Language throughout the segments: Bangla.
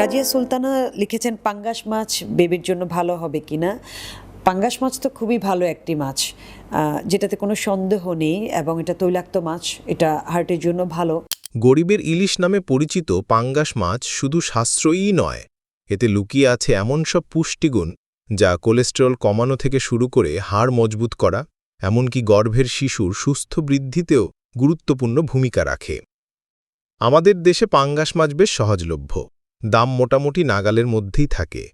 রাজিয়া সুলতানা লিখেছেন, পাঙ্গাস মাছ বেবির জন্য ভালো হবে কিনা পাঙ্গাস মাছ তো খুবই ভালো একটি মাছ যেটাতে কোনো সন্দেহ নেই এবং এটা তৈলাক্ত মাছ, এটা হার্টের জন্য ভালো। গরিবের ইলিশ নামে পরিচিত পাঙ্গাস মাছ শুধু সাশ্রয়ী নয়, এতে লুকিয়ে আছে এমন সব পুষ্টিগুণ যা কোলেস্টেরল কমানো থেকে শুরু করে হাড় মজবুত করা, এমনকি গর্ভের শিশুর সুস্থ বৃদ্ধিতেও গুরুত্বপূর্ণ ভূমিকা রাখে। আমাদের দেশে পাঙ্গাস মাছ বেশ সহজলভ্য। দাম মোটামুটি নাগালের মধ্যেই থাকে।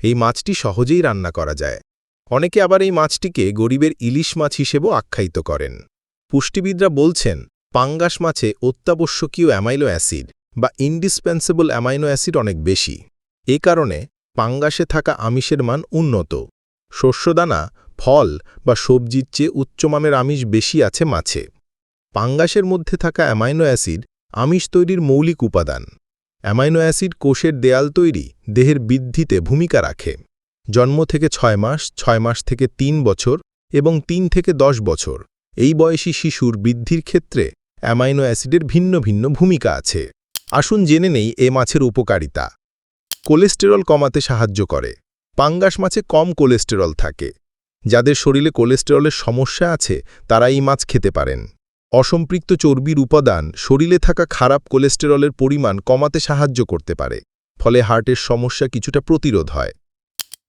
এই মাছটি সহজেই রান্না করা যায়। অনেকে আবার এই মাছটিকে গরিবের ইলিশ মাছ হিসেবেও আখ্যায়িত করেন। পুষ্টিবিদরা বলছেন, পাঙ্গাস মাছে অত্যাবশ্যকীয় অ্যামাইনো অ্যাসিড বা ইন্ডিসপেন্সেবল অ্যামাইনো অ্যাসিড অনেক বেশি। এ কারণে পাঙ্গাসে থাকা আমিষের মান উন্নত। শস্যদানা, ফল বা সবজির চেয়ে উচ্চমানের আমিষ বেশি আছে মাছে। পাঙ্গাসের মধ্যে থাকা অ্যামাইনো অ্যাসিড আমিষ তৈরির মৌলিক উপাদান। অ্যামাইনো অ্যাসিড কোষের দেয়াল তৈরি, দেহের বৃদ্ধিতে ভূমিকা রাখে। জন্ম থেকে ছয় মাস ছয় মাস থেকে তিন বছর এবং তিন থেকে দশ বছর। এই বয়সী শিশুর বৃদ্ধির ক্ষেত্রে অ্যামাইনো অ্যাসিডের ভিন্ন ভিন্ন ভূমিকা আছে। আসুন জেনে নেই এ মাছের উপকারিতা। কোলেস্টেরল কমাতে সাহায্য করে। পাঙ্গাস মাছে কম কোলেস্টেরল থাকে। যাদের শরীরে কোলেস্টেরলের সমস্যা আছে, তারা এই মাছ খেতে পারেন। অসম্পৃক্ত চর্বির উপাদান শরীরে থাকা খারাপ কোলেস্টেরলের পরিমাণ কমাতে সাহায্য করতে পারে, ফলে হার্টের সমস্যা কিছুটা প্রতিরোধ হয়।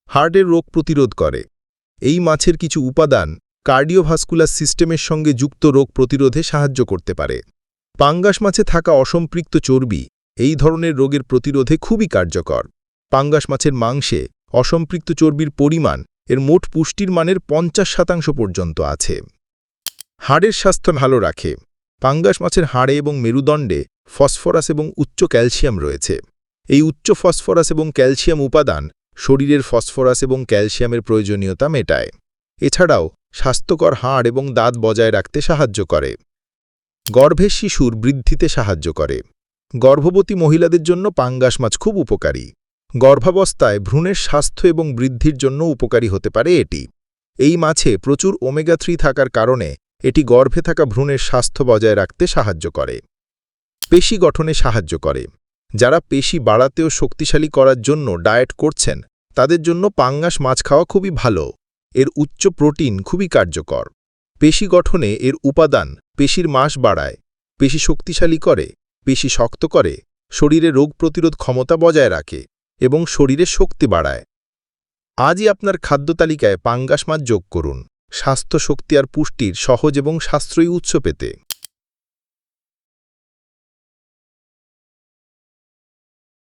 হার্টের রোগ প্রতিরোধ করে। এই মাছের কিছু উপাদান কার্ডিওভাস্কুলার সিস্টেমের সঙ্গে যুক্ত রোগ প্রতিরোধে সাহায্য করতে পারে। পাঙ্গাস মাছে থাকা অসম্পৃক্ত চর্বি এই ধরনের রোগের প্রতিরোধে খুবই কার্যকর। পাঙ্গাস মাছের মাংসে অসম্পৃক্ত চর্বির পরিমাণ এর মোট পুষ্টির মানের পঞ্চাশ শতাংশ পর্যন্ত আছে। হাড়ের স্বাস্থ্য ভালো রাখে। পাঙ্গাস মাছের হাড়ে এবং মেরুদণ্ডে ফসফরাস এবং উচ্চ ক্যালসিয়াম রয়েছে। এই উচ্চ ফসফরাস এবং ক্যালসিয়াম উপাদান শরীরের ফসফরাস এবং ক্যালসিয়ামের প্রয়োজনীয়তা মেটায়। এছাড়াও স্বাস্থ্যকর হাড় এবং দাঁত বজায় রাখতে সাহায্য করে। গর্ভের শিশুর বৃদ্ধিতে সাহায্য করে। গর্ভবতী মহিলাদের জন্য পাঙ্গাস মাছ খুব উপকারী। গর্ভাবস্থায় ভ্রূণের স্বাস্থ্য এবং বৃদ্ধির জন্য উপকারী হতে পারে এটি। এই মাছে প্রচুর ওমেগা থ্রি থাকার কারণে এটি গর্ভে থাকা ভ্রূণের স্বাস্থ্য বজায় রাখতে সাহায্য করে। পেশি গঠনে সাহায্য করে। যারা পেশি বাড়াতেও শক্তিশালী করার জন্য ডায়েট করছেন, তাদের জন্য পাঙ্গাস মাছ খাওয়া খুবই ভালো। এর উচ্চ প্রোটিন খুবই কার্যকর। পেশি গঠনে এর উপাদান পেশির মাস বাড়ায়, পেশি শক্তিশালী করে, পেশি শক্ত করে, শরীরে রোগ প্রতিরোধ ক্ষমতা বজায় রাখে এবং শরীরে শক্তি বাড়ায়। আজই আপনার খাদ্য তালিকায় পাঙ্গাস মাছ যোগ করুন। স্বাস্থ্য শক্তি আর পুষ্টির সহজ এবং সাশ্রয়ী উৎস পেতে।